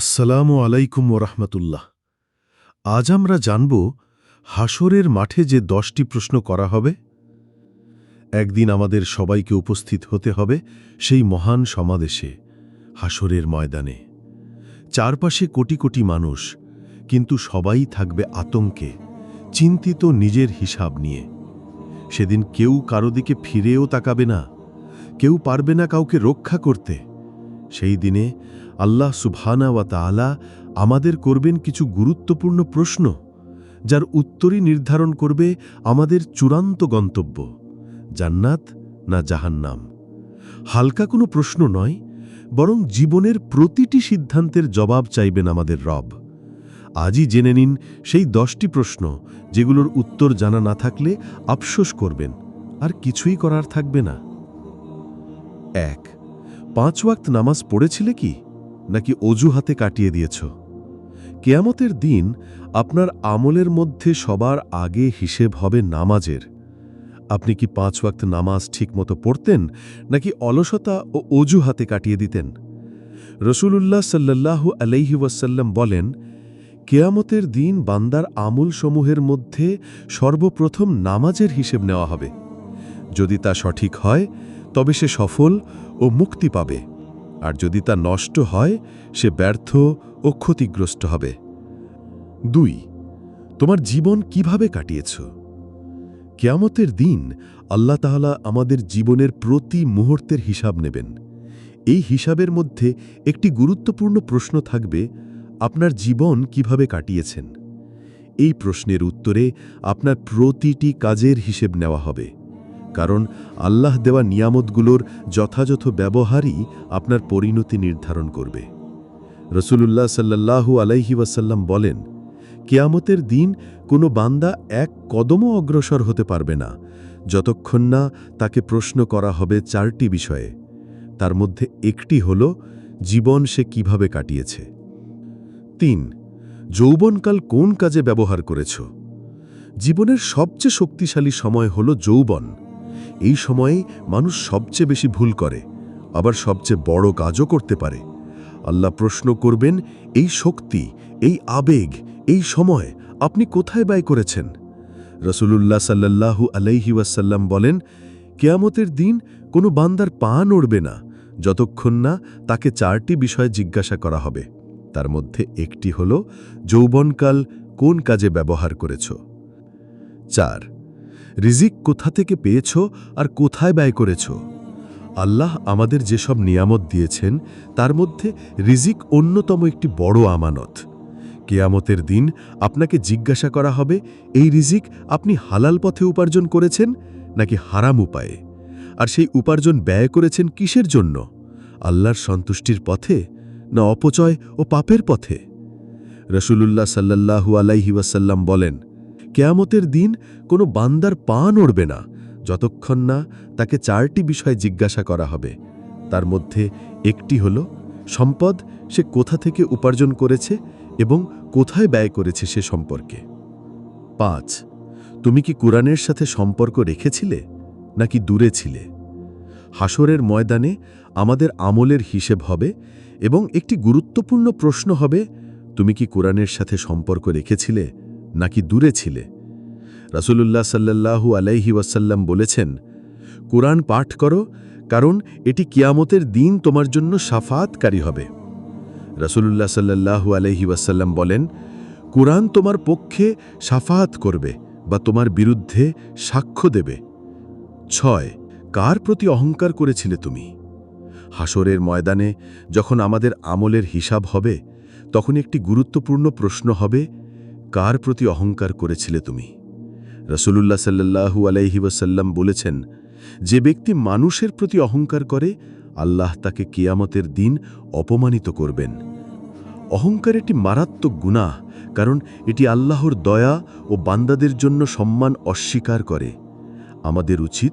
আসসালামু আলাইকুম ওরহমতুল্লাহ। আজ আমরা জানব হাসরের মাঠে যে দশটি প্রশ্ন করা হবে, একদিন আমাদের সবাইকে উপস্থিত হতে হবে সেই মহান সমাদেশে হাসরের ময়দানে। চারপাশে কোটি কোটি মানুষ, কিন্তু সবাই থাকবে আতঙ্কে, চিন্তিত নিজের হিসাব নিয়ে। সেদিন কেউ কারও দিকে ফিরেও তাকাবে না, কেউ পারবে না কাউকে রক্ষা করতে। সেই দিনে আল্লাহ সুবহানা ওয়া তাআলা আমাদের করবেন কিছু গুরুত্বপূর্ণ প্রশ্ন, যার উত্তরই নির্ধারণ করবে আমাদের চূড়ান্ত গন্তব্য, জান্নাত না জাহান্নাম। হালকা কোনো প্রশ্ন নয়, বরং জীবনের প্রতিটি সিদ্ধান্তের জবাব চাইবেন আমাদের রব। আজই জেনে নিন সেই দশটি প্রশ্ন, যেগুলোর উত্তর জানা না থাকলে আফসোস করবেন, আর কিছুই করার থাকবে না। এক পাঁচ ওয়াক্ত নামাজ পড়েছিলে কি, নাকি অজুহাতে কাটিয়ে দিয়েছ? কেয়ামতের দিন আপনার আমলের মধ্যে সবার আগে হিসেব হবে নামাজের। আপনি কি পাঁচ ওয়াক্ত নামাজ ঠিকমতো পড়তেন, নাকি অলসতা ও অজুহাতে কাটিয়ে দিতেন? রসুলুল্লাহ সাল্লাল্লাহু আলাইহি ওয়াসাল্লাম বলেন, কেয়ামতের দিন বান্দার আমলসমূহের মধ্যে সর্বপ্রথম নামাজের হিসেব নেওয়া হবে। যদি তা সঠিক হয় তবে সে সফল ও মুক্তি পাবে। আর যদি তা নষ্ট হয়, সে ব্যর্থ ও ক্ষতিগ্রস্ত হবে। দুই, তোমার জীবন কীভাবে কাটিয়েছ? কেয়ামতের দিন আল্লাহ তাহলা আমাদের জীবনের প্রতি মুহূর্তের হিসাব নেবেন। এই হিসাবের মধ্যে একটি গুরুত্বপূর্ণ প্রশ্ন থাকবে, আপনার জীবন কীভাবে কাটিয়েছেন? এই প্রশ্নের উত্তরে আপনার প্রতিটি কাজের হিসেব নেওয়া হবে। কারণ আল্লাহ দেওয়া নিয়ামতগুলোর যথাযথ ব্যবহারই আপনার পরিণতি নির্ধারণ করবে। রসুলুল্লাহ সাল্লাল্লাহু আলাইহি ওয়াসাল্লাম বলেন, কেয়ামতের দিন কোনো বান্দা এক কদমও অগ্রসর হতে পারবে না। যতক্ষণ না তাকে প্রশ্ন করা হবে চারটি বিষয়ে। তার মধ্যে একটি হল, জীবন সে কীভাবে কাটিয়েছে। তিন, যৌবনকাল কোন কাজে ব্যবহার করেছ? জীবনের সবচেয়ে শক্তিশালী সময় হল যৌবন। এই সময়ে মানুষ সবচেয়ে বেশি ভুল করে, আবার সবচেয়ে বড় কাজও করতে পারে। আল্লাহ প্রশ্ন করবেন, এই শক্তি, এই আবেগ, এই সময় আপনি কোথায় ব্যয় করেছেন? রসুলুল্লাহ সাল্লাল্লাহু আলাইহি ওয়াসাল্লাম বলেন, কেয়ামতের দিন কোনো বান্দার পা নড়বে না, যতক্ষণ না তাকে চারটি বিষয় জিজ্ঞাসা করা হবে। তার মধ্যে একটি হল, যৌবনকাল কোন কাজে ব্যবহার করেছ? চার রিজিক কোথা থেকে পেয়েছ আর কোথায় ব্যয় করেছ? আল্লাহ আমাদের যেসব নিয়ামত দিয়েছেন, তার মধ্যে রিজিক অন্যতম একটি বড় আমানত। কেয়ামতের দিন আপনাকে জিজ্ঞাসা করা হবে, এই রিজিক আপনি হালাল পথে উপার্জন করেছেন নাকি হারাম উপায়ে? আর সেই উপার্জন ব্যয় করেছেন কিসের জন্য? আল্লাহর সন্তুষ্টির পথে না অপচয় ও পাপের পথে? রসুলুল্লাহ সাল্লাহু আলাইহি ওয়াসাল্লাম বলেন কেয়ামতের দিন কোনো বান্দার পা নড়বে না, যতক্ষণ না তাকে চারটি বিষয় জিজ্ঞাসা করা হবে। তার মধ্যে একটি হল, সম্পদ সে কোথা থেকে উপার্জন করেছে এবং কোথায় ব্যয় করেছে সে সম্পর্কে। পাঁচ, তুমি কি কোরআনের সাথে সম্পর্ক রেখেছিলে নাকি দূরে ছিলে? হাসরের ময়দানে আমাদের আমলের হিসেব হবে এবং একটি গুরুত্বপূর্ণ প্রশ্ন হবে, তুমি কি কোরআনের সাথে সম্পর্ক রেখেছিলে নাকি দূরে ছিলে? রাসুলুল্লাহ সাল্লাল্লাহু আলাইহি ওয়াসাল্লাম বলেছেন, কোরআন পাঠ করো, কারণ এটি কিয়ামতের দিন তোমার জন্য সাফাতকারী হবে। রাসুলুল্লাহ সাল্লাল্লাহু আলাইহি ওয়াসাল্লাম বলেন, কোরআন তোমার পক্ষে সাফাত করবে বা তোমার বিরুদ্ধে সাক্ষ্য দেবে। ছয়, কার প্রতি অহংকার করেছিলে তুমি? হাসরের ময়দানে যখন আমাদের আমলের হিসাব হবে, তখন একটি গুরুত্বপূর্ণ প্রশ্ন হবে কার প্রতি অহংকার করেছিলে তুমি? রসুলুল্লাহ সাল্লাহু আলাইহি ওয়াসাল্লাম বলেছেন, যে ব্যক্তি মানুষের প্রতি অহংকার করে, আল্লাহ তাকে কিয়ামতের দিন অপমানিত করবেন। অহংকার একটি মারাত্মক গুনাহ, কারণ এটি আল্লাহর দয়া ও বান্দাদের জন্য সম্মান অস্বীকার করে। আমাদের উচিত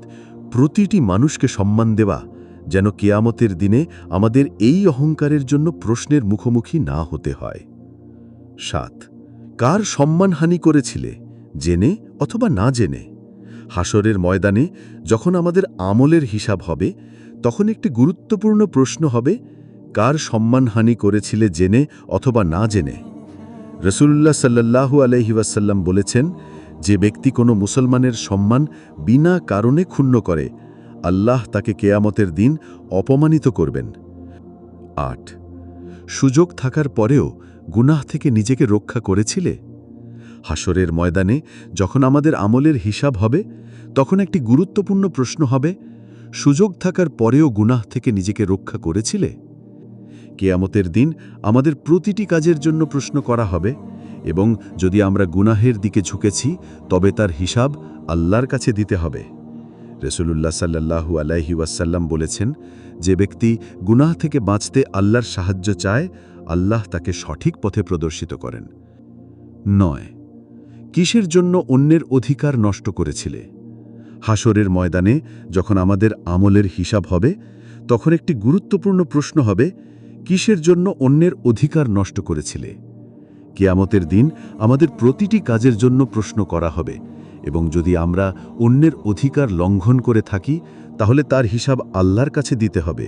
প্রতিটি মানুষকে সম্মান দেওয়া, যেন কেয়ামতের দিনে আমাদের এই অহংকারের জন্য প্রশ্নের মুখোমুখি না হতে হয়। সাত কার সম্মানহানি করেছিলে, জেনে অথবা না জেনে? হাসরের ময়দানে যখন আমাদের আমলের হিসাব হবে, তখন একটি গুরুত্বপূর্ণ প্রশ্ন হবে, কার সম্মানহানি করেছিলে জেনে অথবা না জেনে? রসুল্লাহ সাল্লাল্লাহু আলহি ওয়াসাল্লাম বলেছেন, যে ব্যক্তি কোনো মুসলমানের সম্মান বিনা কারণে ক্ষুণ্ণ করে, আল্লাহ তাকে কেয়ামতের দিন অপমানিত করবেন। আট, সুযোগ থাকার পরেও গুনাহ থেকে নিজেকে রক্ষা করেছিলে? হাসরের ময়দানে যখন আমাদের আমলের হিসাব হবে, তখন একটি গুরুত্বপূর্ণ প্রশ্ন হবে, সুযোগ থাকার পরেও গুনাহ থেকে নিজেকে রক্ষা করেছিলে? কেয়ামতের দিন আমাদের প্রতিটি কাজের জন্য প্রশ্ন করা হবে, এবং যদি আমরা গুনাহের দিকে ঝুঁকেছি, তবে তার হিসাব আল্লাহর কাছে দিতে হবে। রসুলুল্লাহ সাল্লাহু আলাইহি ওয়াসাল্লাম বলেছেন, যে ব্যক্তি গুনাহ থেকে বাঁচতে আল্লাহর সাহায্য চায় আল্লাহ তাকে সঠিক পথে প্রদর্শিত করেন। নয়, কিসের জন্য অন্যের অধিকার নষ্ট করেছিলে? হাসরের ময়দানে যখন আমাদের আমলের হিসাব হবে, তখন একটি গুরুত্বপূর্ণ প্রশ্ন হবে, কিসের জন্য অন্যের অধিকার নষ্ট করেছিলে? কেয়ামতের দিন আমাদের প্রতিটি কাজের জন্য প্রশ্ন করা হবে, এবং যদি আমরা অন্যের অধিকার লঙ্ঘন করে থাকি, তাহলে তার হিসাব আল্লাহর কাছে দিতে হবে।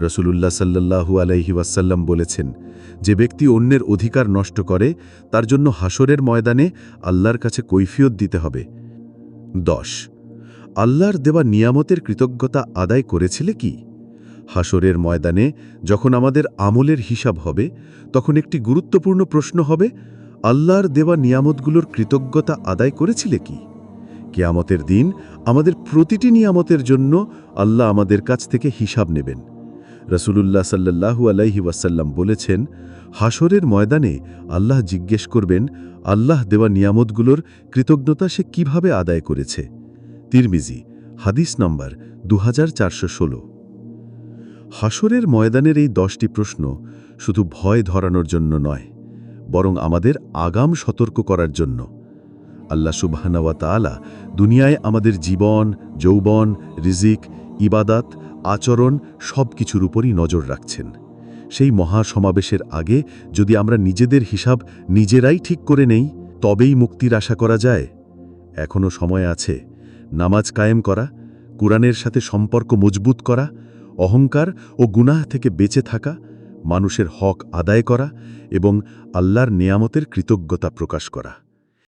রসুলুল্লাহ সাল্লাহু আলাইহি ওয়াসাল্লাম বলেছেন, যে ব্যক্তি অন্যের অধিকার নষ্ট করে, তার জন্য হাসরের ময়দানে আল্লাহর কাছে কৈফিয়ত দিতে হবে। দশ, আল্লাহর দেওয়া নিয়ামতের কৃতজ্ঞতা আদায় করেছিলে কি? হাসরের ময়দানে যখন আমাদের আমলের হিসাব হবে, তখন একটি গুরুত্বপূর্ণ প্রশ্ন হবে, আল্লাহর দেওয়া নিয়ামতগুলোর কৃতজ্ঞতা আদায় করেছিলে কি? কেয়ামতের দিন আমাদের প্রতিটি নিয়ামতের জন্য আল্লাহ আমাদের কাছ থেকে হিসাব নেবেন। রসুলুল্লাহ সাল্লাহু আলাইহি ওয়াসাল্লাম বলেছেন হাসরের ময়দানে আল্লাহ জিজ্ঞেস করবেন, আল্লাহ দেওয়া নিয়ামতগুলোর কৃতজ্ঞতা সে কীভাবে আদায় করেছে? তিরমিজি, হাদিস নম্বর দু হাসরের ময়দানের এই দশটি প্রশ্ন শুধু ভয় ধরানোর জন্য নয়, বরং আমাদের আগাম সতর্ক করার জন্য। আল্লাহ সুবাহানওয়া তালা দুনিয়ায় আমাদের জীবন, যৌবন, রিজিক, ইবাদাত আচরণ সব কিছুর উপরই নজর রাখছেন। সেই মহাসমাবেশের আগে যদি আমরা নিজেদের হিসাব নিজেরাই ঠিক করে নেই, তবেই মুক্তির আশা করা যায়। এখনও সময় আছে। নামাজ কায়েম করা, কোরআনের সাথে সম্পর্ক মজবুত করা, অহংকার ও গুনাহ থেকে বেঁচে থাকা, মানুষের হক আদায় করা এবং আল্লাহর নেয়ামতের কৃতজ্ঞতা প্রকাশ করা।